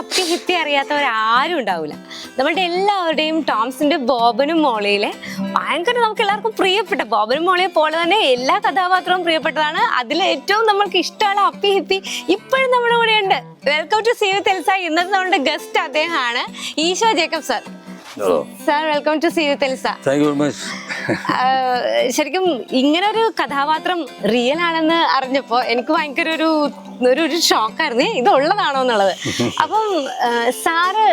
അപ്പി ഹിപ്പി അറിയാത്തവർ ആരും ഉണ്ടാവില്ല നമ്മളുടെ എല്ലാവരുടെയും ടോംസിന്റെ ബോബനും മോളിയിലെ ഭയങ്കര നമുക്ക് എല്ലാവർക്കും പ്രിയപ്പെട്ട ബോബനും മോളിയെ പോലെ തന്നെ എല്ലാ കഥാപാത്രവും പ്രിയപ്പെട്ടതാണ്. അതിൽ ഏറ്റവും നമ്മൾക്ക് ഇഷ്ടമുള്ള അപ്പി ഹിപ്പി ഇപ്പോഴും നമ്മുടെ കൂടെ ഉണ്ട് വെൽക്കം ടു സീ വി തെൽസ ഇന്നത്തെ നമ്മുടെ ഗസ്റ്റ് അദ്ദേഹമാണ്. Eesho Jacob sir sir welcome to ശരിക്കും ഇങ്ങനെ ഒരു കഥാപാത്രം റിയൽ ആണെന്ന് അറിഞ്ഞപ്പോ എനിക്ക് ഭയങ്കര ഒരു ഒരു ഒരു ഷോക്കായിരുന്നു ഇത് ഉള്ളതാണോ എന്നുള്ളത്. അപ്പം സാറ്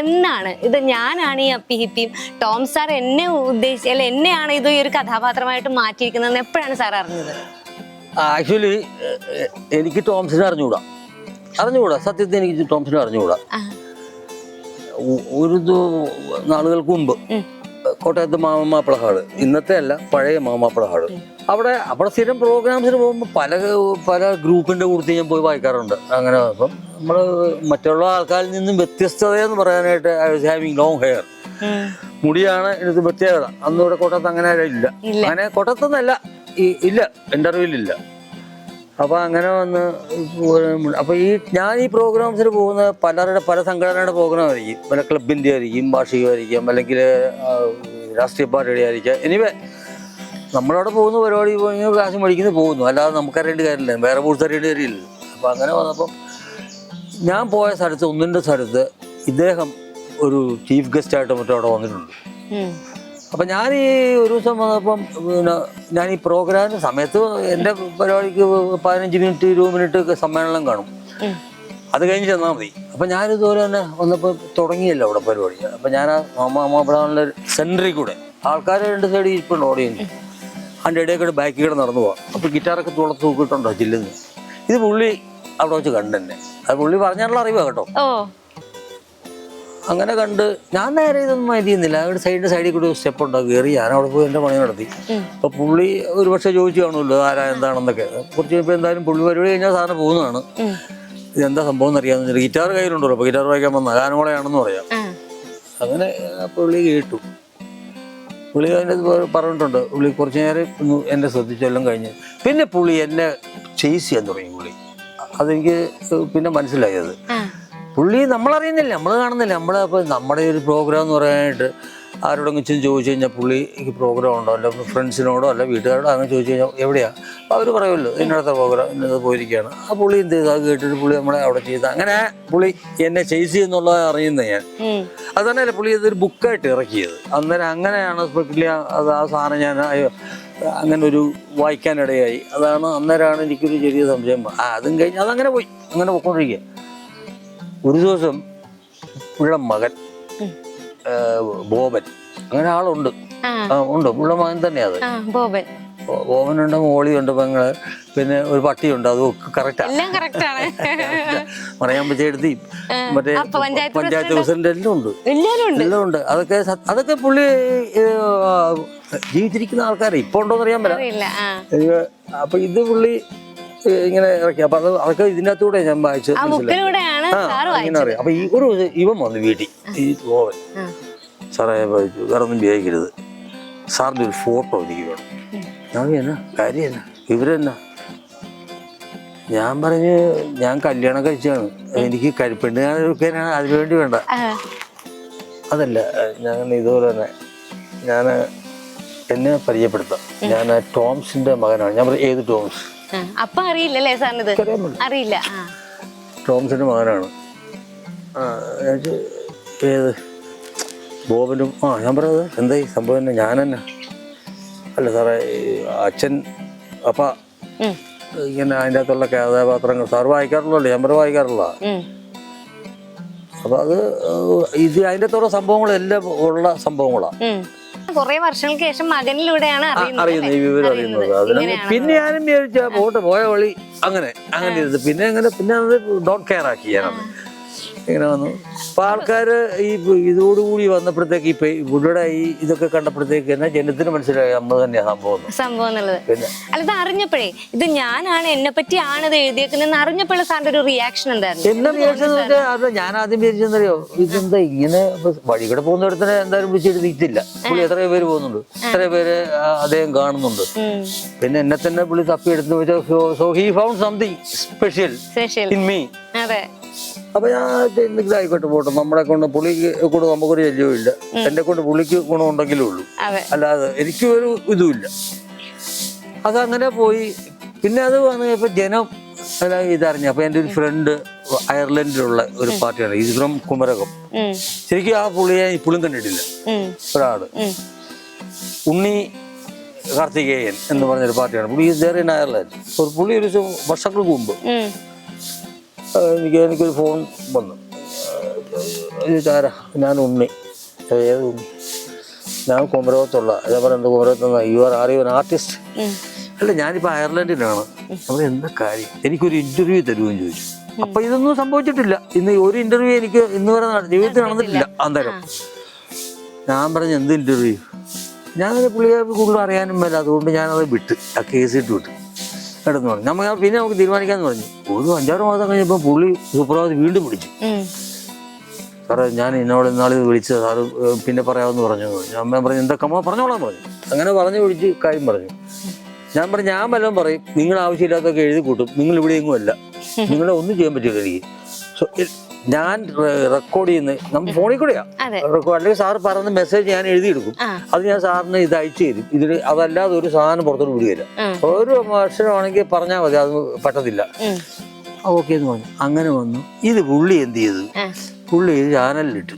എന്നാണ്? ഇത് ഞാനാണ് ഈ അപ്പി ഹിപ്പിയും. ടോം സാർ എന്നെ ഉദ്ദേശിച്ച അല്ല എന്നെയാണ് ഇത് ഈ ഒരു കഥാപാത്രമായിട്ട് മാറ്റിയിരിക്കുന്നതെന്ന് എപ്പോഴാണ് സാർ അറിഞ്ഞത്? ആക്ച്വലി എനിക്ക് ടോംസിനെ അറിഞ്ഞുകൂടാ. അറിഞ്ഞുകൂടാ. സത്യത്തിൽ എനിക്ക് ടോംസിനെ അറിഞ്ഞുകൂടാ. ഒരു നാളുകൾക്ക് മുമ്പ്. കോട്ടയത്ത് മാമാപ്പിള ഹാൾ ഇന്നത്തെ അല്ല പഴയ മാമാപ്പിള ഹാൾ അവിടെ അവിടെ സ്ഥിരം പ്രോഗ്രാംസിന് പോകുമ്പോൾ പല പല ഗ്രൂപ്പിന്റെ കൂടുതൽ ഞാൻ പോയി വായിക്കാറുണ്ട്. അങ്ങനെ അപ്പം നമ്മൾ മറ്റുള്ള ആൾക്കാരിൽ നിന്നും വ്യത്യസ്തത എന്ന് പറയാനായിട്ട് I was having long hair മുടിയാണ് എനിക്ക് പ്രത്യേകത അന്ന് ഇവിടെ കോട്ടയത്ത് അങ്ങനെ ഇല്ല. അങ്ങനെ കോട്ടയത്തൊന്നല്ല ഇല്ല. ഇന്റർവ്യൂലില്ല അറിവിലില്ല അപ്പൊ അങ്ങനെ വന്ന് അപ്പോൾ ഈ ഞാൻ ഈ പ്രോഗ്രാംസിന് പോകുന്ന പലരുടെ പല സംഘടനയുടെ പ്രോഗ്രാം ആയിരിക്കും പല ക്ലബിന്റെ ആയിരിക്കും വാർഷികമായിരിക്കും അല്ലെങ്കിൽ രാഷ്ട്രീയ പാർട്ടിയുടെ ആയിരിക്കാം. എനിവേ നമ്മളവിടെ പോകുന്ന പരിപാടി പോയി കാശ് മേടിക്കുന്നു പോകുന്നു. അല്ലാതെ നമുക്കറിയേണ്ട കാര്യമില്ല. വേറെ കൂടുതൽ അറിയേണ്ട കാര്യമില്ല. അപ്പൊ അങ്ങനെ വന്നപ്പം ഞാൻ പോയ സ്ഥലത്ത് ഒന്നിന്റെ സ്ഥലത്ത് ഇദ്ദേഹം ഒരു ചീഫ് ഗസ്റ്റ് ആയിട്ട് മറ്റോ അവിടെ വന്നിട്ടുണ്ട്. അപ്പം ഞാൻ ഈ ഒരു ദിവസം വന്നപ്പം പിന്നെ ഞാൻ ഈ പ്രോഗ്രാമിന് സമയത്ത് എന്റെ പരിപാടിക്ക് പതിനഞ്ച് മിനിറ്റ് ഇരുപത് മിനിറ്റ് സമ്മേളനം കാണും. അത് കഴിഞ്ഞ് ചെന്നാൽ മതി. അപ്പം ഞാൻ ഇതുപോലെ തന്നെ വന്നപ്പോൾ തുടങ്ങിയല്ലോ അവിടെ പരിപാടി. അപ്പം ഞാൻ ആ മാമാപ്പിടാനുള്ള സെന്ററിൽ കൂടെ. ആൾക്കാർ രണ്ട് സൈഡിൽ ഇരിപ്പുണ്ട് ഓഡിയൻസ് അതിന്റെ ഇടയിൽ കൂടെ ബാക്കിൽ കൂടെ നടന്നു പോവാം. അപ്പോൾ ഗിറ്റാറൊക്കെ തുളത്ത് തൂക്കിയിട്ടുണ്ടോ ജില്ലെന്ന് ഇത് പുള്ളി അവിടെ വെച്ച് കണ്ടെന്നെ അത് പുള്ളി പറഞ്ഞാലുള്ള അറിവാ കേട്ടോ. അങ്ങനെ കണ്ട് ഞാൻ നേരെ ഇതൊന്നും മതിയുന്നില്ല ചെയ്യുന്നില്ല അവിടെ സൈഡിന്റെ സൈഡിൽ കൂടി സ്റ്റെപ്പ് ഉണ്ടാവും കയറി ഞാൻ അവിടെ പോയി എന്റെ പണി നടത്തി. അപ്പോൾ അപ്പൊ പുള്ളി ഒരു പക്ഷേ ചോദിച്ചു കാണുമല്ലോ ആരാ എന്താണെന്നൊക്കെ. കുറച്ച് ഇപ്പോൾ എന്തായാലും പുള്ളി പരിപാടി കഴിഞ്ഞാൽ സാധനം പോകുന്നതാണ്. ഇത് ഇതെന്താ സംഭവം എന്നറിയാന്ന് വെച്ചാൽ ഗിറ്റാർ കയ്യിലുണ്ടല്ലോ അപ്പോൾ ഗിറ്റാർ വായിക്കാൻ വന്ന. ഗാനമോളയാണെന്ന് പറയാം. അങ്ങനെ പുള്ളി കേട്ടു. പുള്ളി അതിന്റെ പറഞ്ഞിട്ടുണ്ട്. പുള്ളി കുറച്ച് നേരം എന്നെ ശ്രദ്ധിച്ചെല്ലാം കഴിഞ്ഞ്. പിന്നെ പുള്ളി എന്നെ ചേസ് ചെയ്യാൻ തുടങ്ങി പുള്ളി. അതെനിക്ക് പിന്നെ മനസ്സിലായത് പുള്ളി നമ്മളറിയുന്നില്ല നമ്മൾ കാണുന്നില്ല. നമ്മൾ അപ്പോൾ നമ്മുടെ ഒരു പ്രോഗ്രാം എന്ന് പറയാനായിട്ട് ആരോടെങ്കിലും ചോദിച്ചു കഴിഞ്ഞാൽ പുള്ളി എനിക്ക് പ്രോഗ്രാം ഉണ്ടോ? അല്ല ഫ്രണ്ട്സിനോടോ അല്ല വീട്ടുകാരോടോ അങ്ങനെ ചോദിച്ചു കഴിഞ്ഞാൽ എവിടെയാണ് അപ്പോൾ അവർ പറയുമല്ലോ ഇന്നടത്തെ പ്രോഗ്രാം ഇന്നത് പോയിരിക്കുകയാണ്. ആ പുള്ളി എന്ത് ചെയ്തു? അത് കേട്ടിട്ട് പുള്ളി നമ്മളെ അവിടെ ചെയ്ത്. അങ്ങനെ പുള്ളി എന്നെ ചെയ്സ് എന്നുള്ളത് അറിയുന്നത് ഞാൻ. അത് തന്നെയല്ല പുള്ളി ഇതൊരു ബുക്കായിട്ട് ഇറക്കിയത്. അന്നേരം അങ്ങനെയാണ് പുള്ളി അത് ആ സാധനം ഞാൻ അങ്ങനെ ഒരു വായിക്കാനിടയായി. അതാണ് അന്നേരമാണ് എനിക്കൊരു ചെറിയ സംശയം. ആ അതും കഴിഞ്ഞ് അതങ്ങനെ പോയി. അങ്ങനെ പോയിക്കൊണ്ടിരിക്കുക. ഒരു ദിവസം പുള്ളിയുടെ മകൻ ബോബൻ. അങ്ങനെ ആളുണ്ട്. ആ, ഉണ്ട്. പുള്ളിയുടെ മകൻ തന്നെയാ അത്. ബോബൻ. ഓവനുണ്ട് മോളിയുണ്ട് പെങ്ങൾ പിന്നെ ഒരു പട്ടിയുണ്ട്. അത് കറക്റ്റാണ് എല്ലാം കറക്റ്റ് ആണ്. പറയാൻ പറ്റിയെടുത്തി മറ്റേ പഞ്ചായത്ത് പ്രസിഡന്റ് എല്ലാം ഉണ്ട്. എല്ലാം ഉണ്ട്. അതൊക്കെ അതൊക്കെ പുള്ളി ജീവിച്ചിരിക്കുന്ന ആൾക്കാരെ. ഇപ്പൊ ഉണ്ടോന്ന് അറിയാൻ പറ്റില്ല. അപ്പൊ ഇത് പുള്ളി ഇങ്ങനെ ഇറക്കി. അപ്പൊ അത് അതൊക്കെ ഇതിനകത്തൂടെ ഞാൻ വായിച്ചു സാറ് അറിയാം. അപ്പൊ ഈ ഒരു ഇവൻ വന്നു വീട്ടിൽ ഈ ഓവൻ ആ, സാറേ വായിച്ചു വേറെ ഒന്നും വിചാരിക്കരുത്. സാറിന്റെ ഒരു ഫോട്ടോ എനിക്ക് വേണം. ഞാൻ എന്നാ? കാര്യം എന്നാ? ഇവരെന്നാ? ഞാൻ പറഞ്ഞ് ഞാൻ കല്യാണം കഴിച്ചാണ് എനിക്ക് കരിപ്പെണ്ണ് എടുക്കാനാണ് അതിനുവേണ്ടി വേണ്ട അതല്ല ഞാൻ ഇതുപോലെ തന്നെ ഞാൻ എന്നെ പരിചയപ്പെടുത്താം. ഞാൻ ടോംസിന്റെ മകനാണ്. ഞാൻ പറഞ്ഞു ഏത് ടോംസ്? അപ്പൊ അറിയില്ലല്ലേ സാറിന് അറിയില്ല. ടോംസിന്റെ മകനാണ്. ഏത്? ബോബനും ആ ഞാൻ പറഞ്ഞത് എന്തായി? സംഭവം തന്നെ ഞാൻ തന്നെ. അല്ല സാറേ അച്ഛൻ അപ്പ ഇങ്ങനെ അതിന്റെ അകത്തുള്ള കഥാപാത്രങ്ങൾ സാർ വായിക്കാറുള്ളല്ലോ ഞാൻ പറഞ്ഞു വായിക്കാറുള്ള അപ്പം അത് ഇത് അതിന്റെ അകത്തുള്ള സംഭവങ്ങളെല്ലാം ഉള്ള സംഭവങ്ങളാണ്. കുറെ വർഷങ്ങൾക്ക് ശേഷം മകനിലൂടെയാണ് അറിയുന്നത് ഈ വിവരം അറിയുന്നത്. അതിന് പിന്നെ ഞാനും വിചാരിച്ച പോട്ട് പോയ വഴി. അങ്ങനെ അങ്ങനെ ഇരുന്ന് പിന്നെ അങ്ങനെ പിന്നെ അത് ഡോണ്ട് കെയർ ആക്കി ഞാനത് ഇങ്ങനെ വന്നു. അപ്പൊ ആൾക്കാര് ഈ ഇതോടുകൂടി വന്നപ്പോഴത്തേക്ക് ഈ ഇവിടെ ഈ ഇതൊക്കെ കണ്ടപ്പോഴത്തേക്ക് തന്നെ ജനത്തിന് മനസ്സിലായി നമ്മൾ തന്നെയാ സംഭവം. സംഭവം എന്നുള്ളത്. അല്ല ഇത് അറിഞ്ഞപ്പോഴേ ഇത് ഞാനാണ് എന്നെ പറ്റിയാണ് ഇത് എഴുതിയേക്കുന്നത് അറിഞ്ഞപ്പോഴുള്ള സാറിന്റെ ഒരു റിയാക്ഷൻ എന്തായിരുന്നു? എന്നെ വിചാരിച്ചെന്ന് അത് ഞാൻ ആദ്യം വിചാരിച്ചെന്നറിയോ ഇതെന്താ ഇങ്ങനെ ഇപ്പൊ വഴി കൂടെ പോകുന്നിടത്തിന് എന്തായാലും വിളിച്ചെഴുതിയിട്ടില്ല പുള്ളി എത്രയോ പേര് പോകുന്നുണ്ട്. എത്രയോ പേര് അദ്ദേഹം കാണുന്നുണ്ട്. പിന്നെ എന്നെ തന്നെ പുള്ളി തപ്പി എടുത്തു so he found something special special in me അതെ. അപ്പൊ ഞാൻ എന്തെങ്കിലും ആയിക്കോട്ടെ പോട്ടെ. നമ്മളെ കൊണ്ട് പുള്ളിക്ക് കൂടെ നമുക്കൊരു ശല്യവും ഇല്ല എന്നെ കൊണ്ട് പുള്ളിക്ക് ഗുണമുണ്ടെങ്കിലേ ഉള്ളൂ. അല്ലാതെ എനിക്ക് ഒരു ഇതുമില്ല. അതങ്ങനെ പോയി. പിന്നെ അത് വന്നപ്പോ ജനം ഇതറിഞ്ഞു. അപ്പൊ എന്റെ ഒരു ഫ്രണ്ട് അയർലൻഡിലുള്ള ഒരു പാർട്ടിയാണ്. ഇസ്രം കുമരകം. ശരിക്കും ആ പുള്ളിയെ ഇപ്പോഴും കണ്ടിട്ടില്ല ഒരാൾ. ഉണ്ണി കാർത്തികേയൻ എന്ന് പറഞ്ഞൊരു പാർട്ടിയാണ്. പുള്ളി ഇൻ അയർലൻഡ് ഒരു പുള്ളി ഒരു വർഷങ്ങൾക്ക് മുമ്പ്. എനിക്ക് എനിക്കൊരു ഫോൺ വന്നു. ചാരാ ഞാൻ "ഏ, ഏത് ഉണ്ണി ഞാൻ കുമരകത്തുള്ള ഞാൻ പറയുന്നത് കുമരകത്തുനിന്ന് you are are you artist. അല്ല ഞാനിപ്പോൾ അയർലൻഡിലാണ്. അപ്പോൾ എന്താ കാര്യം? എനിക്കൊരു ഇന്റർവ്യൂ തരുമെന്ന് ചോദിച്ചു. അപ്പോൾ ഇതൊന്നും സംഭവിച്ചിട്ടില്ല. ഇന്ന് ഒരു ഇന്റർവ്യൂ എനിക്ക് ഇന്ന് വരെ നട- ജീവിതത്തിൽ നടന്നിട്ടില്ല. അന്നേരം ഞാൻ പറഞ്ഞ എന്ത് ഇന്റർവ്യൂ ഞാൻ പുള്ളിയെ കൂടുതൽ അറിയാനും മേല. അതുകൊണ്ട് ഞാനത് വിട്ട് ആ കേസ് ഇട്ട് വിട്ടു. കിടന്നു പറഞ്ഞു. നമ്മൾ പിന്നെ നമുക്ക് തീരുമാനിക്കാന്ന് പറഞ്ഞു. ഒരു അഞ്ചാറ് മാസം കഴിഞ്ഞപ്പോൾ പുള്ളി സുപ്രഭാത് വീണ്ടും പിടിച്ചു. സാറേ ഞാൻ എന്നോട് ഇന്നാൾ ഇത് വിളിച്ചത് സാറ് പിന്നെ പറയാമെന്ന് പറഞ്ഞു അമ്മ പറഞ്ഞു എന്തൊക്കെ കമ്മ? പറഞ്ഞോളാൻ പറഞ്ഞു. അങ്ങനെ പറഞ്ഞു വിളിച്ച് കാര്യം പറഞ്ഞു. ഞാൻ പറഞ്ഞു ഞാൻ വല്ലതും പറയും നിങ്ങൾ ആവശ്യമില്ലാത്തൊക്കെ എഴുതി കൂട്ടും. നിങ്ങൾ ഇവിടെ എങ്ങും അല്ല. നിങ്ങളെ ഒന്നും ചെയ്യാൻ പറ്റില്ല എനിക്ക്. ഞാൻ റെക്കോർഡ് ചെയ്യുന്ന നമ്മൾ ഫോണിൽ കൂടെയാ റെക്കോർഡ് അല്ലെങ്കിൽ സാർ പറഞ്ഞ മെസ്സേജ് ഞാൻ എഴുതിയെടുക്കും. അത് ഞാൻ സാറിന് ഇത് അയച്ചു തരും. ഇതിൽ അതല്ലാതെ ഒരു സാധനം പുറത്തോട്ട് വിടുകയില്ല. ഒരു അക്ഷരമാണെങ്കിൽ പറഞ്ഞാൽ മതി അത് പറ്റത്തില്ല. ഓക്കെ എന്ന് പറഞ്ഞു. അങ്ങനെ വന്നു. ഇത് പുള്ളി എന്ത് ചെയ്തു. പുള്ളി ഇത് ചാനലിലിട്ടു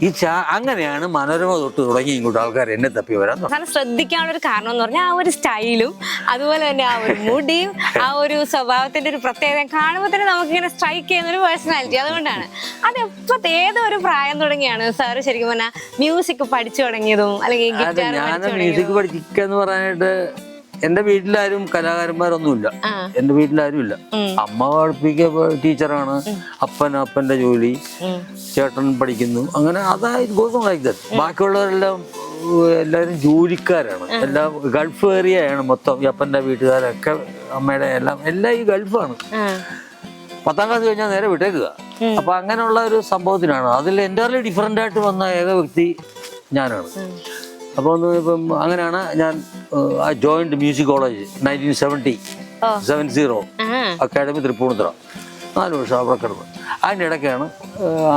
ഈ ചാ അങ്ങനെയാണ് മനോരമ തൊട്ട് തുടങ്ങി ഇങ്ങോട്ട് ആൾക്കാർ എന്നെ തപ്പി വരാൻ. അവസാനം ശ്രദ്ധിക്കാനുള്ള ഒരു കാരണം എന്ന് പറഞ്ഞാൽ ആ ഒരു സ്റ്റൈലും അതുപോലെ തന്നെ ആ ഒരു മുടിയും ആ ഒരു സ്വഭാവത്തിന്റെ ഒരു പ്രത്യേകത കാണുമ്പോൾ തന്നെ നമുക്ക് ഇങ്ങനെ സ്ട്രൈക്ക് ചെയ്യുന്ന ഒരു പേഴ്സണാലിറ്റി അതുകൊണ്ടാണ് അത് എപ്പോ ഏതൊരു പ്രായം തുടങ്ങിയാണ് സാറ് ശരിക്കും പറഞ്ഞാൽ മ്യൂസിക് പഠിച്ചു തുടങ്ങിയതും അല്ലെങ്കിൽ ഗിറ്റാർ മ്യൂസിക് തുടങ്ങിയതും പഠിക്കാന്ന് പറയാനായിട്ട് എന്റെ വീട്ടിലാരും കലാകാരന്മാരൊന്നുമില്ല. എന്റെ വീട്ടിലാരും ഇല്ല അമ്മ പഠിപ്പിക്ക ടീച്ചറാണ്. അപ്പൻ അപ്പന്റെ ജോലി. ചേട്ടൻ പഠിക്കുന്നു. അങ്ങനെ അതായത് ഗോസം ലൈക്ക് ദാറ്റ് ബാക്കിയുള്ളവരെല്ലാം എല്ലാവരും ജോലിക്കാരാണ്. എല്ലാം ഗൾഫ് ഏരിയയാണ് മൊത്തം ഈ അപ്പന്റെ വീട്ടുകാരൊക്കെ അമ്മയുടെ എല്ലാം എല്ലാം ഈ ഗൾഫാണ്. പത്താം ക്ലാസ് കഴിഞ്ഞാൽ നേരെ വിട്ടേക്കുക. അപ്പൊ അങ്ങനെയുള്ള ഒരു സംഭവത്തിനാണ്. അതിൽ എന്റെ ഡിഫറെന്റ് ആയിട്ട് വന്ന ഏക വ്യക്തി ഞാനാണ്. അപ്പോൾ ഇപ്പം അങ്ങനെയാണ് ഞാൻ joined music college nineteen seventy. Seven zero academy Tripunithura നാല് വർഷം അവിടെ കിടന്നു അതിനിടയ്ക്കാണ്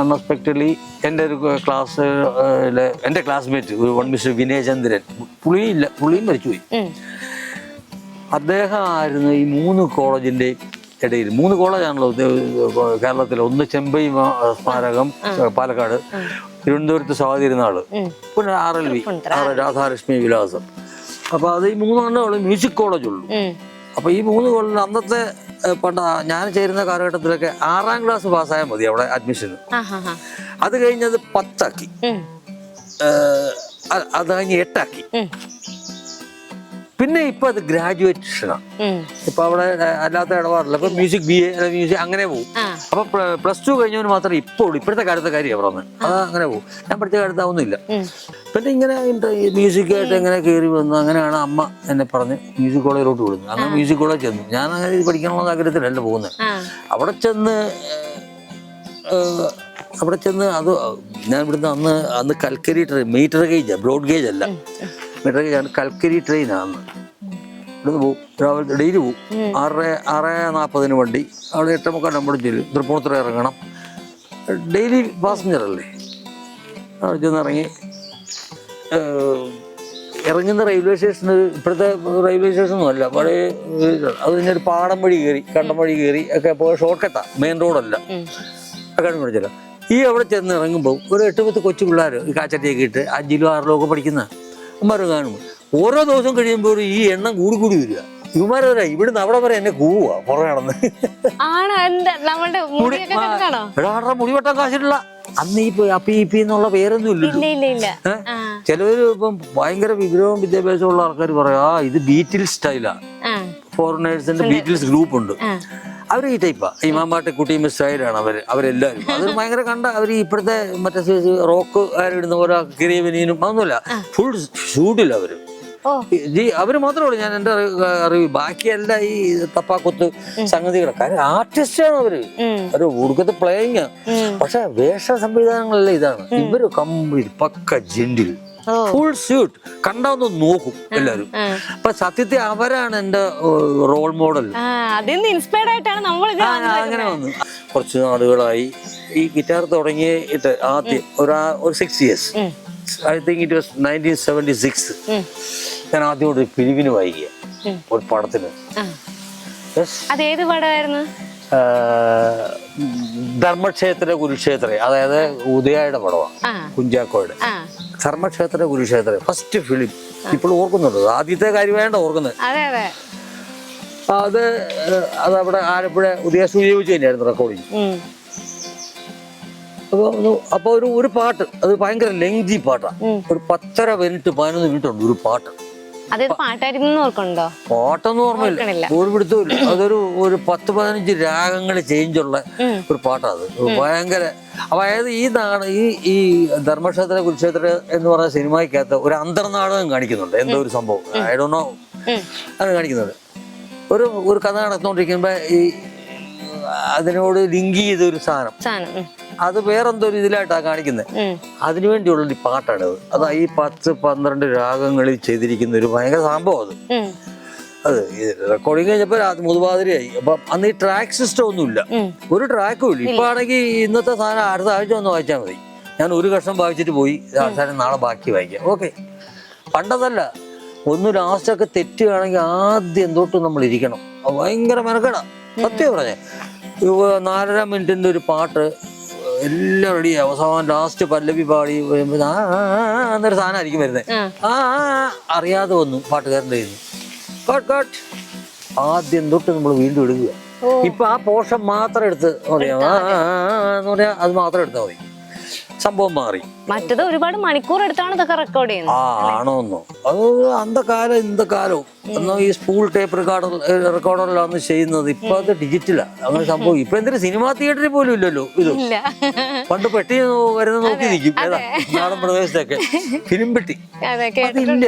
അൺഎക്സ്പെക്ടഡ്ലി അൺഎക്സ്പെക്റ്റഡ്ലി എന്റെ ഒരു ക്ലാസ് എന്റെ ക്ലാസ്മേറ്റ് ഒരു വൺ മിസ്റ്റർ വിനയചന്ദ്രൻ പുളിയില്ല പുളിയും മരിച്ചുപോയി. അദ്ദേഹം ആയിരുന്നു ഈ മൂന്ന് കോളേജിന്റെ ഇടയിൽ. മൂന്ന് കോളേജാണല്ലോ കേരളത്തിൽ. ഒന്ന് ചെമ്പൈ സ്മാരകം പാലക്കാട് തിരുവനന്തപുരത്ത് സ്വാതിരുന്നാൾ. പിന്നെ ആർ എൽ വി രാധാലക്ഷ്മി വിലാസം. അപ്പൊ അത് ഈ മൂന്നെണ്ണേ ഉള്ളൂ മ്യൂസിക് കോളേജ് ഉള്ളൂ. അപ്പൊ ഈ മൂന്ന് കോളേജിൽ അന്നത്തെ പണ്ട ഞാൻ ചേരുന്ന കാലഘട്ടത്തിലൊക്കെ ആറാം ക്ലാസ് പാസ്സായാൽ മതി അവിടെ അഡ്മിഷൻ. അത് കഴിഞ്ഞത് പത്താക്കി. അത് കഴിഞ്ഞ് എട്ടാക്കി. പിന്നെ ഇപ്പൊ അത് ഗ്രാജുവേഷനാണ് ഇപ്പൊ അവിടെ അല്ലാത്ത ഇടപാടില്ല. ഇപ്പൊ മ്യൂസിക് ബി എ മ്യൂസിക് അങ്ങനെ പോകും. അപ്പൊ പ്ലസ് ടു കഴിഞ്ഞവന് മാത്രമേ ഇപ്പോൾ ഇപ്പോഴത്തെ കാലത്തെ കാര്യം അവിടെ അത് അങ്ങനെ പോകും ഞാൻ പഠിച്ച കാലത്ത് അതൊന്നുമില്ല പിന്നെ ഇങ്ങനെ മ്യൂസിക്കായിട്ട് എങ്ങനെ കയറി വന്നു അങ്ങനെയാണ് അമ്മ എന്നെ പറഞ്ഞ് മ്യൂസിക് കോളേജിലോട്ട് വിടുന്നത്. അങ്ങനെ മ്യൂസിക് കോളേജ് ചെന്നു. ഞാൻ അങ്ങനെ ഇത് പഠിക്കണമെന്ന ആഗ്രഹത്തിലല്ല പോകുന്നത്. അവിടെ ചെന്ന് അവിടെ ചെന്ന് അത് ഞാൻ ഇവിടുന്ന് അന്ന് അന്ന് കൽക്കരി മീറ്റർ ഗേജ് ബ്രോഡ് ഗേജ് അല്ല. ആണ് കൽക്കരി ട്രെയിനാണ് ഇവിടുന്ന് പോകും രാവിലെ ഡെയിലി പോകും ആറര ആറ് നാൽപ്പതിന് വണ്ടി. അവിടെ എട്ട് മുക്കാൽ നമ്മുടെ ചെല്ലും തൃപ്പൂണിത്തുറ ഇറങ്ങണം. ഡെയിലി പാസഞ്ചർ അല്ലേ? അവിടെ ചെന്ന് ഇറങ്ങി. ഇറങ്ങുന്ന റെയിൽവേ സ്റ്റേഷന് ഇപ്പോഴത്തെ റെയിൽവേ സ്റ്റേഷനൊന്നും അല്ല. പഴയ അത് പിന്നെ ഒരു പാടം വഴി കയറി കണ്ടം വഴി കയറി ഒക്കെ പോയ ഷോർട്ട് കട്ടാ മെയിൻ റോഡല്ല. അക്കാഡമി പഠിച്ചില്ല ഈ അവിടെ ചെന്ന് ഇറങ്ങുമ്പോൾ ഒരു എട്ട് പത്ത് കൊച്ചു പിള്ളേർ ഈ കാച്ചട്ടിയൊക്കെ ഇട്ട് അഞ്ചിലോ ആറിലോ ഒക്കെ പഠിക്കുന്ന ഇവന്മാർ കാണും ഓരോ ദിവസം കഴിയുമ്പോൾ ഈ എണ്ണം കൂടി കൂടി വരിക. ഇവന്മാരെ ഇവിടുന്ന് അവിടെ വരെ എന്നെ കൂവുക പുറകെ നടന്ന്. എടാ മുടി വെട്ടാൻ കാശിട്ടില്ല. അന്ന് ഈ അപ്പി ഇപ്പി എന്നുള്ള പേരൊന്നും ഇല്ല ചിലവര് ഇപ്പം ഭയങ്കര വിഗ്രഹവും വിദ്യാഭ്യാസമുള്ള ആൾക്കാർ പറയാ ഇത് ബീറ്റിൽ സ്റ്റൈലാ. ഫോറിനേഴ്സിന്റെ ബീറ്റിൽസ് ഗ്രൂപ്പ് ഉണ്ട് അവർ ഈ ടൈപ്പാ ഇമാമാട്ടെ കുട്ടിയും സ്റ്റൈലാണ് അവർ. അവരെല്ലാവരും അതൊരു ഭയങ്കര കണ്ട അവർ ഇപ്പോഴത്തെ മറ്റേ റോക്ക് ആരിടുന്ന പോലെ ഗ്രീവനീനും അതൊന്നുമില്ല. ഫുൾ ഷൂട്ടില്ല ഈ അവർ. മാത്രമേ ഉള്ളൂ. ഞാൻ എന്റെ അറിവ് ബാക്കിയല്ല ഈ തപ്പാക്കൊത്ത് സംഗതികളെ കാര്യം ആർട്ടിസ്റ്റാണ് അവർ. അവർ ഒരു ഒടുക്കത്തെ പ്ലേയിങ് പക്ഷെ വേഷ സംവിധാനങ്ങളെല്ലാം ഇതാണ് ഇവർ complete pucca gentle. Full suit കണ്ടാന്ന് നോക്കും എല്ലാരും. അപ്പൊ സത്യത്തെ അവരാണ് എന്റെ റോൾ മോഡൽ ഇൻസ്പയർഡ് ആയിട്ടാണ് നമ്മൾ അങ്ങനെ വന്നു. കുറച്ച് നാളുകളായി. ഈ ഗിറ്റാർ തുടങ്ങിയ ആദ്യം ഒരു ഒരു six years I think it was nineteen seventy six. ഞാൻ ആദ്യം ഒരു പിരിവിന് വായിക്കുക ഒരു പടത്തിന്. അതേത് പടമായിരുന്നു? ധർമ്മക്ഷേത്ര കുരുക്ഷേത്ര. അതായത് ഉദയയുടെ പടമാണ് കുഞ്ചാക്കോയുടെ. ധർമ്മക്ഷേത്ര കുരുക്ഷേത്ര ഫസ്റ്റ് ഫിലിം ഇപ്പോൾ ഓർക്കുന്നുണ്ട്. ആദ്യത്തെ കാര്യം വേണ്ട ഓർക്കുന്നത്. അതെ അതെ. അത് അവിടെ അതവിടെ ആലപ്പുഴ ഉദയ സ്റ്റുഡിയോ തന്നെയായിരുന്നു റെക്കോർഡിങ് അപ്പൊ അപ്പോൾ അപ്പോൾ ഒരു ഒരു പാട്ട്. അത് ഭയങ്കര ലെങ്തി പാട്ടാണ്. ഒരു പത്തര മിനിറ്റ് പതിനൊന്ന് മിനിറ്റ് ഉണ്ട് ഒരു പാട്ട്. പാട്ടായിരുന്നു പാട്ടൊന്നും ഓർമ്മയില്ല. ഓർക്കണില്ല. ഒരു പിടുത്തമില്ല അതൊരു ഒരു പത്ത് പതിനഞ്ച് രാഗങ്ങൾ ചേഞ്ചുള്ള ഒരു പാട്ടാണ് അത്. ഭയങ്കര അതായത് ഈ നാട് ഈ ഈ ധർമ്മക്ഷേത്ര കുരുക്ഷേത്ര എന്ന് പറഞ്ഞ സിനിമയ്ക്കകത്ത് ഒരു അന്തർനാടകം കാണിക്കുന്നുണ്ട്. എന്തോ ഒരു സംഭവം. ഐ ഡോ നോ. അത് കാണിക്കുന്നുണ്ട്. ഒരു ഒരു കഥ നടന്നുകൊണ്ടിരിക്കുമ്പോൾ ഈ അതിനോട് ലിങ്ക് ചെയ്ത ഒരു സാധനം. സാധനം അത് വേറെന്തോ ഒരു ഇതിലായിട്ടാണ് കാണിക്കുന്നത് ഉം. അതിനു വേണ്ടിയുള്ള ഒരു പാട്ടാണ് അത്. അതാ ഈ പത്ത് പന്ത്രണ്ട് രാഗങ്ങളിൽ ചെയ്തിരിക്കുന്ന ഒരു ഭയങ്കര സംഭവം അത്. അത് റെക്കോർഡിങ് കഴിഞ്ഞപ്പോൾ അത് മുതുപാതിരിയായി അപ്പൊ അന്ന് ഈ ട്രാക്ക് സിസ്റ്റം ഒന്നുമില്ല. ഒരു ട്രാക്കും ഇല്ല. ഇപ്പൊ ആണെങ്കിൽ ഇന്നത്തെ സാധനം അടുത്ത ആഴ്ച ഒന്ന് വായിച്ചാൽ മതി. ഞാൻ ഒരു കഷ്ണം വായിച്ചിട്ട് പോയി. അവസാനം നാളെ ബാക്കി വായിക്കാം. ഓക്കെ പണ്ടതല്ല. ഒന്ന് ലാസ്റ്റൊക്കെ തെറ്റുകയാണെങ്കിൽ ആദ്യം തൊട്ട് നമ്മൾ ഇരിക്കണം. ഭയങ്കര മെനക്കെടാ. സത്യം പറഞ്ഞേ. നാലര മിനിറ്റിന്റെ ഒരു പാട്ട് എല്ലാം റെഡി അവസാനം ലാസ്റ്റ് പല്ലവി പാടി വരുമ്പോ ആ എന്നൊരു സാധനമായിരിക്കും വരുന്നത് ആ. അറിയാതെ വന്നു പാട്ടുകാരന്റെ കയ്യിൽ. കട്ട് കട്ട് ആദ്യം തൊട്ട് നമ്മൾ വീണ്ടും എടുക്കുക. ഓ. ഇപ്പൊ ആ പോഷൻ മാത്രം എടുത്ത് പറയാം ആ എന്ന് പറയാ അത് മാത്രം എടുത്താൽ മതി. സംഭവം മാറി. മറ്റത് ഒരുപാട് മണിക്കൂർ എടുത്താണ് ഇതൊക്കെ റെക്കോർഡ് ചെയ്യുന്നത്. ആ ആണോന്നോ. അത് അന്തകാലം ഇന്ന കാലവും എന്നോ ഈ സ്കൂൾ ടേപ്പ് റെക്കോർഡർ റെക്കോർഡറിലാണ് ചെയ്യുന്നത്. ഇപ്പൊ അത് ഡിജിറ്റലാ അങ്ങനെ സംഭവം. ഇപ്പൊ എന്തൊരു സിനിമാ തിയേറ്ററിൽ പോലും ഇല്ലല്ലോ ഇത്. പണ്ട് പെട്ടി വരുന്ന നോക്കി നിൽക്കും. ഏതാ? നാടൻ പ്രദേശത്തൊക്കെ. ഫിലിം പെട്ടി. അതില്ല.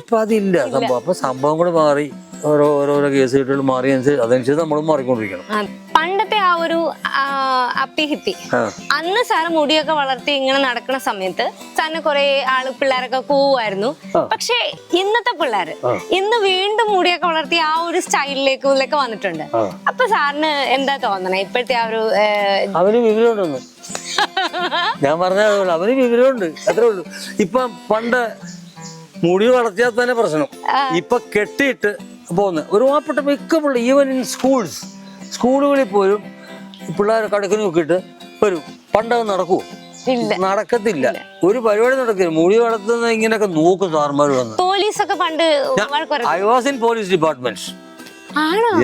ഇപ്പൊ അതില്ല. സംഭവം അപ്പൊ സംഭവം കൂടെ മാറി. ഓരോ ഓരോരോ കേസ് കെട്ടുകൾ മാറിയനുസരിച്ച് അതനുസരിച്ച് നമ്മളും മാറിക്കൊണ്ടിരിക്കണം. പണ്ടത്തെ ആ ഒരു അപ്പി ഹിപ്പി അന്ന് സാറ് മുടിയൊക്കെ വളർത്തി ഇങ്ങനെ നടക്കുന്ന സമയത്ത് സാറിന് കുറെ ആൾ പിള്ളേരൊക്കെ കൂവായിരുന്നു ആ. പക്ഷെ ഇന്നത്തെ പിള്ളേര്. ഇന്ന് വീണ്ടും മുടിയൊക്കെ വളർത്തി ആ ഒരു സ്റ്റൈലിലേക്ക് വന്നിട്ടുണ്ട്. അപ്പൊ സാറിന് എന്താ തോന്നണേ? ഇപ്പോഴത്തെ ആ ഒരു അവന് വിവരമുണ്ടെന്ന്. ഞാൻ പറഞ്ഞ അവന് വിവരമുണ്ട്. അത്രേ ഉള്ളൂ. ഇപ്പൊ പണ്ട് മുടി വളർത്തിയാൽ തന്നെ പ്രശ്നം. ഇപ്പൊ കെട്ടിയിട്ട് പോകുന്ന ഒരു മിക്കമുള്ള മിക്ക പിള്ളേർ ഈവൻ ഇൻ സ്കൂൾസ് സ്കൂളുകളിൽ പോലും പിള്ളേരെ കടക്കിന് നോക്കിയിട്ട് വരും പണ്ടത് നടക്കുമോ നടക്കത്തില്ല. ഒരു പരിപാടി നടക്കില്ല. മുടി വളർത്തുന്ന ഇങ്ങനെയൊക്കെ നോക്കും സാർമാർ വന്ന്. പോലീസൊക്കെ പണ്ട് I was in police department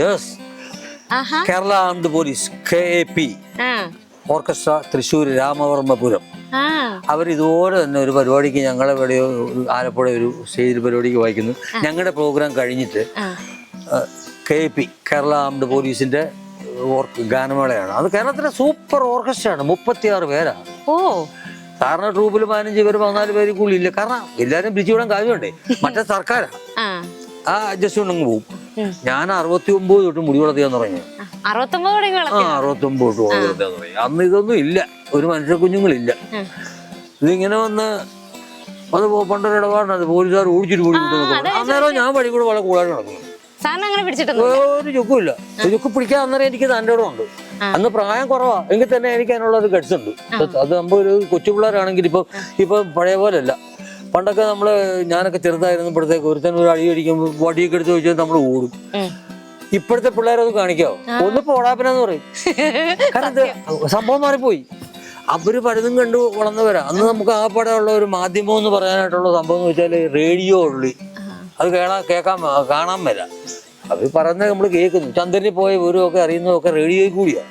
yes Kerala armed police K A P orchestra Thrissur Ramavarmapuram അവർ ഇതുപോലെ തന്നെ ഒരു പരിപാടിക്ക് ഞങ്ങളെ ഒരു ആലപ്പുഴ ഒരു സ്റ്റേജിൽ പരിപാടിക്ക് വായിക്കുന്നു. ഞങ്ങളുടെ പ്രോഗ്രാം കഴിഞ്ഞിട്ട് കെ പി കേരള ആംഡ് പോലീസിന്റെ ഗാനമേളയാണ്. അത് കേരളത്തിലെ സൂപ്പർ ഓർക്കസ്ട്ര ആണ് മുപ്പത്തിയാറ് പേരാണ് ഓ. സാറിന് ട്രൂപ്പിൽ പതിനഞ്ച് പേര് പതിനാല് പേര് കൂടി ഇല്ല. കാരണം എല്ലാവരും പിരിച്ചുവിടാൻ കാര്യമുണ്ടേ. മറ്റേ സർക്കാരാണ് ആ അഡ്ജസ്റ്റ് അങ്ങ് പോകും ഞാൻ അറുപത്തി ഒമ്പത് തൊട്ട് മുടി വളർത്തിയാൻ തുടങ്ങി. ആ, അറുപത്തി ഒമ്പത് തൊട്ട് മുടി വളർത്തിയാൻ തുടങ്ങി. അന്ന് ഇതൊന്നും ഇല്ല. ഒരു മനുഷ്യ കുഞ്ഞുങ്ങളില്ല. ഇതിങ്ങനെ വന്ന് അത് പണ്ടൊരു ഇടപാടാണ്. പോലീസുകാർ ഓടിച്ചിട്ട് വിട്ടു അന്നേരം ഞാൻ വഴി കൂടെ വളരെ കൂടാതെ നടക്കുന്നു. ഒരു ചുക്കുമില്ല. ചുക്ക് പിടിക്കാൻ അന്നേരം എനിക്ക് തന്റെ ഉണ്ട് അന്ന് പ്രായം കുറവാ. എങ്കിൽ തന്നെ എനിക്ക് അതിനുള്ള ഒരു ഗഡ്സ് ഉണ്ട്. അത് നമ്മൾ ഒരു കൊച്ചു പിള്ളേരാണെങ്കിൽ ഇപ്പൊ ഇപ്പൊ പഴയ പോലെയല്ല. പണ്ടൊക്കെ നമ്മൾ ഞാനൊക്കെ ചെറുതായിരുന്നപ്പോഴത്തേക്ക് ഒരുത്തൻ ഒരു അടി അടിക്കുമ്പോൾ വടിയൊക്കെ എടുത്ത് ചോദിച്ചാൽ നമ്മൾ ഓടും. ഇപ്പോഴത്തെ ഇപ്പോഴത്തെ പിള്ളേരത് കാണിക്കാവോ ഒന്ന് പോടാപ്പനെന്ന് പറയും. കാരണം ഇത് സംഭവം മാറിപ്പോയി. അവർ പലതും കണ്ടു വളർന്നവരാ. അന്ന് നമുക്ക് ആ ഉള്ള ഒരു മാധ്യമം എന്ന് പറയാനായിട്ടുള്ള സംഭവം എന്ന് വെച്ചാൽ റേഡിയോ ഉള്ളി. അത് കേളാ കേൾക്കാൻ കാണാൻ വരാം. അവർ പറയുന്നത് നമ്മൾ കേൾക്കുന്നു. ചന്ദ്രനിൽ പോയ വിവരമൊക്കെ അറിയുന്നതൊക്കെ റേഡിയോയിൽ കൂടിയാ.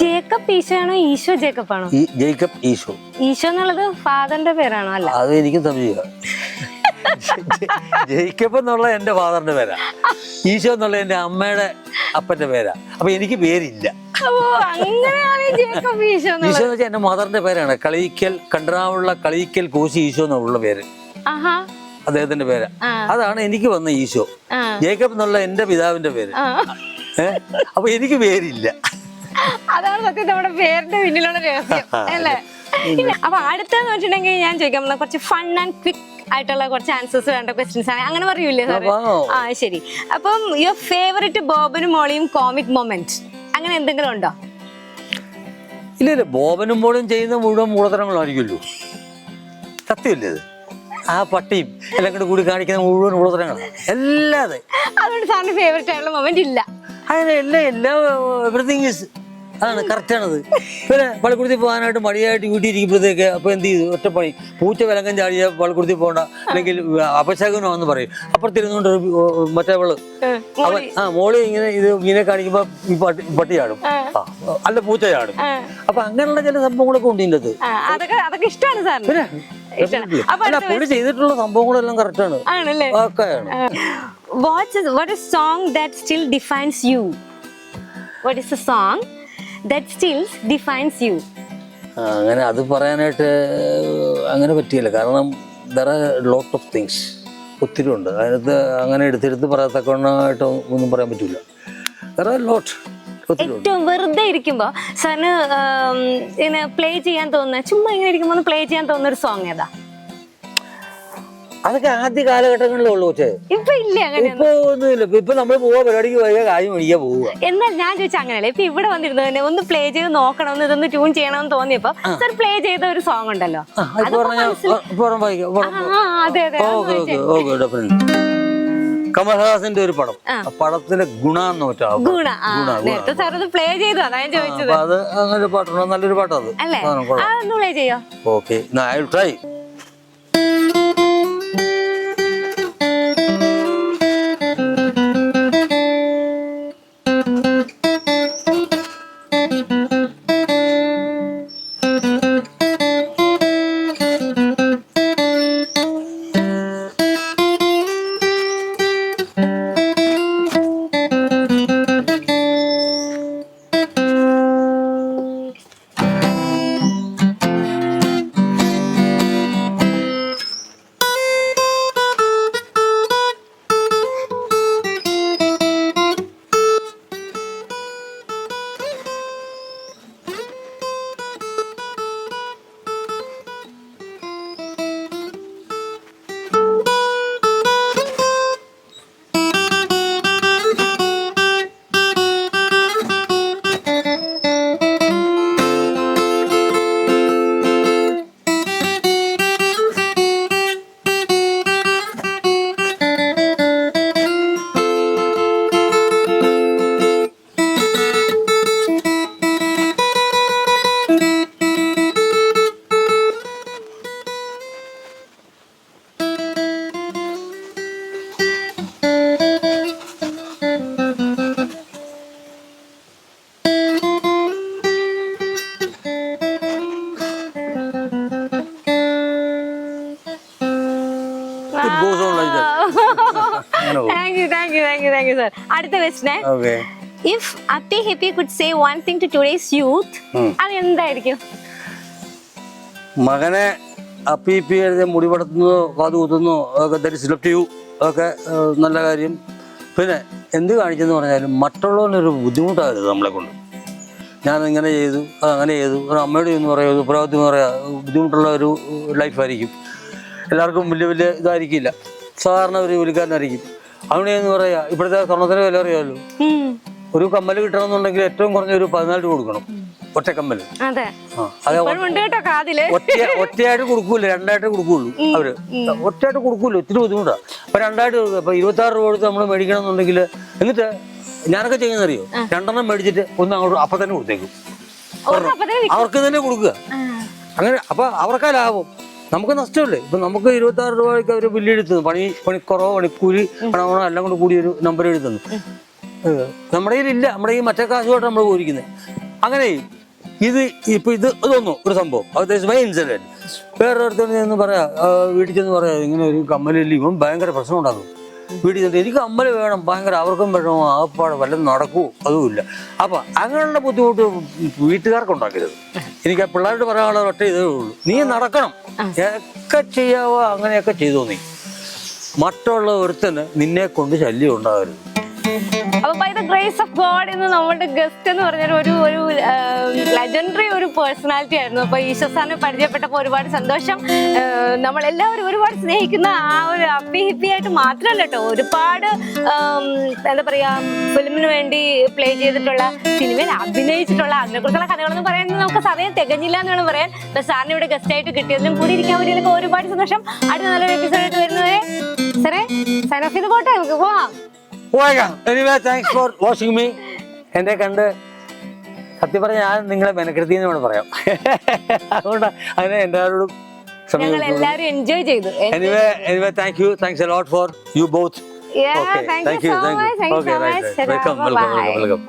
ജേക്കബ് ഈശോയാണോ ഈശോ ജേക്കബ് ആണോ ഈ ജേക്കബ് ഈശോ. ഈശോ എന്നുള്ളത് ഫാദറിന്റെ പേരാണോ അല്ല? അത് എനിക്കും സംശയം ജേക്കബ് എന്നുള്ള എന്റെ ഫാദറിന്റെ പേരാ. ഈശോ എന്നുള്ള എന്റെ അമ്മയുടെ അപ്പന്റെ പേരാ. അപ്പൊ എനിക്ക് പേരില്ല. ഈശോ എന്ന് വെച്ചാൽ എന്റെ മദറിന്റെ പേരാണ്. കളയിക്കൽ കണ്ടറാവുള്ള കളയിക്കൽ കോശി ഈശോ എന്നുള്ള പേര്. അദ്ദേഹത്തിന്റെ പേര്. അതാണ് എനിക്ക് വന്ന ഈശോ. ജേക്കബ് എന്നുള്ള എന്റെ പിതാവിന്റെ പേര്. ഏഹ്? അപ്പൊ എനിക്ക് പേരില്ല. അതാണ് സത്യം നമ്മുടെ പേരിന്റെ പിന്നിലുള്ള രഹസ്യം അല്ലേ? അപ്പൊ അടുത്തെന്ന് വെച്ചിട്ടുണ്ടെങ്കിൽ ഞാൻ ചോദിക്കാം നമ്മൾ കുറച്ച് ഫൺ ആൻഡ് ക്വിക്ക് ആയിട്ടുള്ള കുറച്ച് ആൻസേഴ്സ് വേണ്ട ക്വസ്റ്റ്യൻസ് ആണ്. അങ്ങനെ പറയൂലേ ആ ശരി. അപ്പം യുവർ ഫേവറേറ്റ് ബോബനും മോളിയും കോമിക് മൊമെന്റ് അങ്ങനെ എന്തെങ്കിലും ഉണ്ടോ? ഇല്ല ഇല്ല. ബോബനും മോളും ചെയ്യുന്ന മുഴുവൻ മൂളതരങ്ങളായിരിക്കുമല്ലോ സത്യമല്ലേ ഇത്? ആ പട്ടിയും എല്ലാം കൂടെ കൂടി കാണിക്കുന്ന മുഴുവൻ മൂളതരങ്ങളാണ് എല്ലാതെ അതുകൊണ്ട് സാറിന് ഫേവറേറ്റ് ആയിട്ടുള്ള മൊമെന്റ് ഇല്ല. അങ്ങനെ എല്ലാ എല്ലാ എവറിങ് ഈസ് അതാണ് കറക്റ്റാണത് പിന്നെ പള്ളിക്കുടത്തിൽ പോകാനായിട്ട് മടിയായിട്ട് വീട്ടിൽ ഇരിക്കുമ്പോഴത്തേക്ക് അപ്പോൾ എന്ത് ചെയ്തു? ഒറ്റപ്പണി പൂച്ച വിലങ്കം ചാടിയ പള്ളിക്കുടത്തിൽ പോകണ്ട. അല്ലെങ്കിൽ അപശകനോ എന്ന് പറയും. അപ്പുറത്തിരുന്നുകൊണ്ട് മറ്റേ അവൾ അവൻ ആ മോളി ഇങ്ങനെ ഇത് ഇങ്ങനെ കാണിക്കുമ്പോ ഈ പട്ടി പട്ടി ചാടും. അല്ല പൂച്ച ചാടും. അപ്പൊ അങ്ങനെയുള്ള ചില സംഭവങ്ങളൊക്കെ ഉണ്ട് ഇതിന്റെ അതൊക്കെ ഇഷ്ടമാണ് സാർ പിന്നെ അല്ല പുള്ളി ചെയ്തിട്ടുള്ള സംഭവങ്ങളെല്ലാം കറക്റ്റാണ് ആണല്ലേ? What is what is song that still defines you what is the song that still defines you അങ്ങനെ അത് പറയാനായിട്ട് അങ്ങനെ പറ്റിയില്ല. കാരണം there are lot of things ഒത്തിരി ഉണ്ട് അതിനകത്ത് അങ്ങനെ എടുത്തെടുത്ത് പറയത്തക്കണമായിട്ട് ഒന്നും പറയാൻ പറ്റില്ല ദർ ആർ ലോട്ട് ഏറ്റവും വെറുതെ ഇരിക്കുമ്പോ സാറിന് ഇങ്ങനെ പ്ലേ ചെയ്യാൻ തോന്നുന്ന ചുമ്മാ ഇങ്ങനെ ഇരിക്കുമ്പോ ഒന്ന് പ്ലേ ചെയ്യാൻ തോന്നുന്ന ഒരു സോങ് ഏതാ? അതൊക്കെ ആദ്യ കാലഘട്ടങ്ങളിലേ ഉള്ളൂ പക്ഷേ ഇപ്പൊ ഇല്ല അങ്ങനെ ഇപ്പൊ ഒന്നുമില്ല. ഇപ്പൊ- ഇപ്പൊ നമ്മൾ പോവാ പരിപാടിക്ക് പോയാൽ കാര്യം മേടിക്കാൻ പോവുക എന്നാൽ ഞാൻ ചോദിച്ചാൽ അങ്ങനെയല്ല ഇപ്പൊ ഇവിടെ വന്നിരുന്നു തന്നെ ഒന്ന് പ്ലേ ചെയ്ത് നോക്കണം ഇതൊന്ന് ട്യൂൺ ചെയ്യണം എന്ന് തോന്നിയപ്പോ സർ പ്ലേ ചെയ്ത ഒരു സോങ് ഉണ്ടല്ലോ. ആ ഇപ്പൊ പറഞ്ഞാൽ ഇപ്പൊ പറഞ്ഞ വായിക്കാം ആ അതെ അതെ അത് ഓക്കെ ഓക്കെ ഓക്കെ ഡെഫിനറ്റ് കമൽഹാസന്റെ ഒരു പടം. ആ. പടത്തിലെ ഗുണ എന്ന് വെച്ചാൽ ഗുണ ആ നേരത്തെ സാർ അത് പ്ലേ ചെയ്തു അതാ ഞാൻ ചോദിച്ചത്. അത് നല്ലൊരു പാട്ടാണ് അല്ലേ? കൊള്ളാം. അതൊന്ന് പ്ലേ ചെയ്യോ? ഓക്കെ ട്രൈ അടുത്ത ക്വസ്റ്റൻ ഓക്കെ. ഇഫ് അത്തി hippie could say one thing to today's youth അത് എന്തായിരിക്കും? മകനെ അപ്പി ഇപ്പി എഴുതി മുടി പടത്തുന്നതോ കാത് കുത്തുന്നതോ ഒക്കെ ദറ്റ് ലെഫ്റ്റ് യു ഒക്കെ നല്ല കാര്യം. പിന്നെ എന്ത് കാണിച്ചെന്ന് പറഞ്ഞാലും മറ്റുള്ളവരൊരു ബുദ്ധിമുട്ടാകരുത് നമ്മളെ കൊണ്ട്. ഞാൻ ഇങ്ങനെ ചെയ്തു അത് അങ്ങനെ ചെയ്തു. ഒരു അമ്മയുടെ എന്ന് പറയുക ഉത്തരവാദിത്വം എന്ന് പറയാം ബുദ്ധിമുട്ടുള്ള ഒരു ലൈഫായിരിക്കും എല്ലാവർക്കും വലിയ വലിയ ഇതായിരിക്കില്ല. സാധാരണ ഒരു ജോലിക്കാരനായിരിക്കും. എന്ന് പറയാ ഇപ്പോഴത്തെ സ്വർണത്തിന് വില അറിയാമല്ലോ ഒരു കമ്മൽ കിട്ടണമെന്നുണ്ടെങ്കിൽ ഏറ്റവും കുറഞ്ഞ ഒരു പതിനാല് രൂപ കൊടുക്കണം ഒറ്റ കമ്മൽ. അതെ. ആ അത് ഇപ്പോഴും കേട്ടോ കാതിൽ. ഒറ്റ ഒറ്റയായിട്ട് കൊടുക്കൂല രണ്ടായിട്ട് കൊടുക്കുള്ളൂ അവർ. ഒറ്റയായിട്ട് കൊടുക്കൂല ഒത്തിരി ബുദ്ധിമുട്ടാ. അപ്പൊ രണ്ടായിട്ട് കൊടുക്കുക അപ്പൊ ഇരുപത്തി ആറ് രൂപ കൊടുത്ത് നമ്മൾ മേടിക്കണം എന്നുണ്ടെങ്കിൽ എന്നിട്ട് ഞാനൊക്കെ ചെയ്യുന്നറിയോ രണ്ടെണ്ണം മേടിച്ചിട്ട് ഒന്ന് അങ്ങോട്ട് അപ്പൊ തന്നെ കൊടുത്തേക്കും. അവർക്ക് തന്നെ കൊടുക്കുക. അങ്ങനെ അപ്പൊ അവർക്കാ ലാഭം. നമുക്ക് നഷ്ടമല്ലേ? ഇപ്പൊ നമുക്ക് ഇരുപത്തി ആറ് രൂപയ്ക്ക് അവർ ബില്ല് എടുത്തു. പണി പണിക്കുറവ് പണിക്കൂലി പണമണോ എല്ലാം കൊണ്ട് കൂടി ഒരു നമ്പർ ഏഹ് നമ്മുടെ കയ്യിലില്ല. നമ്മുടെ ഈ മറ്റേ കാശുമായിട്ട് നമ്മൾ പോയിരിക്കുന്നത് അങ്ങനെ ഇത് ഇപ്പൊ ഇത് തോന്നുന്നു ഒരു സംഭവം. അത് ഇൻസിഡന്റ് വേറെ ഒരുത്തർ ചെന്ന് പറയാ വീട്ടിൽ ചെന്ന് പറയാ ഇങ്ങനെ ഒരു കമ്മലില്ല ഇവൻ ഭയങ്കര പ്രശ്നം ഉണ്ടാകും വീട്ടിൽ ചെന്നിട്ട് എനിക്ക് അമ്മൽ വേണം ഭയങ്കര അവർക്കും വേണം ആപ്പാട് വല്ലതും നടക്കൂ അതുമില്ല അപ്പൊ അങ്ങനെയുള്ള ബുദ്ധിമുട്ട് വീട്ടുകാർക്ക് ഉണ്ടാക്കരുത് എനിക്ക് ആ പിള്ളേരോട് പറയാനുള്ള ഒറ്റ ഇതേ ഉള്ളൂ. നീ നടക്കണം. ഒക്കെ ചെയ്യാവോ അങ്ങനെയൊക്കെ ചെയ്തോ നീ. മറ്റുള്ള ഒരുത്തന് നിന്നെ കൊണ്ട് ശല്യം ഉണ്ടാകരുത്. അപ്പൊ by the grace of God ഇന്ന് നമ്മുടെ ഗസ്റ്റ് എന്ന് പറഞ്ഞൊരു ഒരു ഒരു ലെജൻഡറി ഒരു പേഴ്സണാലിറ്റി ആയിരുന്നു. അപ്പൊ ഈശ്വർ സാറിനെ പരിചയപ്പെട്ടപ്പോൾ ഒരുപാട് സന്തോഷം. നമ്മൾ എല്ലാവരും ഒരുപാട് സ്നേഹിക്കുന്ന ആ ഒരു അപ്പി ഹിപ്പി ആയിട്ട് മാത്രമല്ല കേട്ടോ ഒരുപാട് എന്താ പറയാ ഫിലിമിന് വേണ്ടി പ്ലേ ചെയ്തിട്ടുള്ള സിനിമയിൽ അഭിനയിച്ചിട്ടുള്ള അതിനെക്കുറിച്ചുള്ള കഥകളൊന്നും പറയാൻ നമുക്ക് സമയം തികഞ്ഞില്ല എന്ന് വേണം പറയാൻ സാറിന് ഇവിടെ ഗസ്റ്റ് ആയിട്ട് കിട്ടിയതിലും കൂടി ഇരിക്കാൻ വേണ്ടിയൊക്കെ ഒരുപാട് സന്തോഷം. അടുത്ത നല്ലൊരു എപ്പിസോഡായിട്ട് വരുന്നവരെ സാറേ സൈൻ ഓഫ് പോട്ടെ നമുക്ക് പോവാം. പോയേക്കാം anyway thanks for watching me എന്നെ കണ്ട് സത്യം പറഞ്ഞാൽ ഞാൻ നിങ്ങളെ മെനക്കെടുത്തി എന്ന് വേണം പറയാം. അതുകൊണ്ട് അതിനെ എല്ലാവരോടും ഞങ്ങൾ എല്ലാവരും എൻജോയ് ചെയ്തു. Anyway anyway thank you thanks a lot for you both Yeah, thank you so much. Thank you so much. Welcome welcome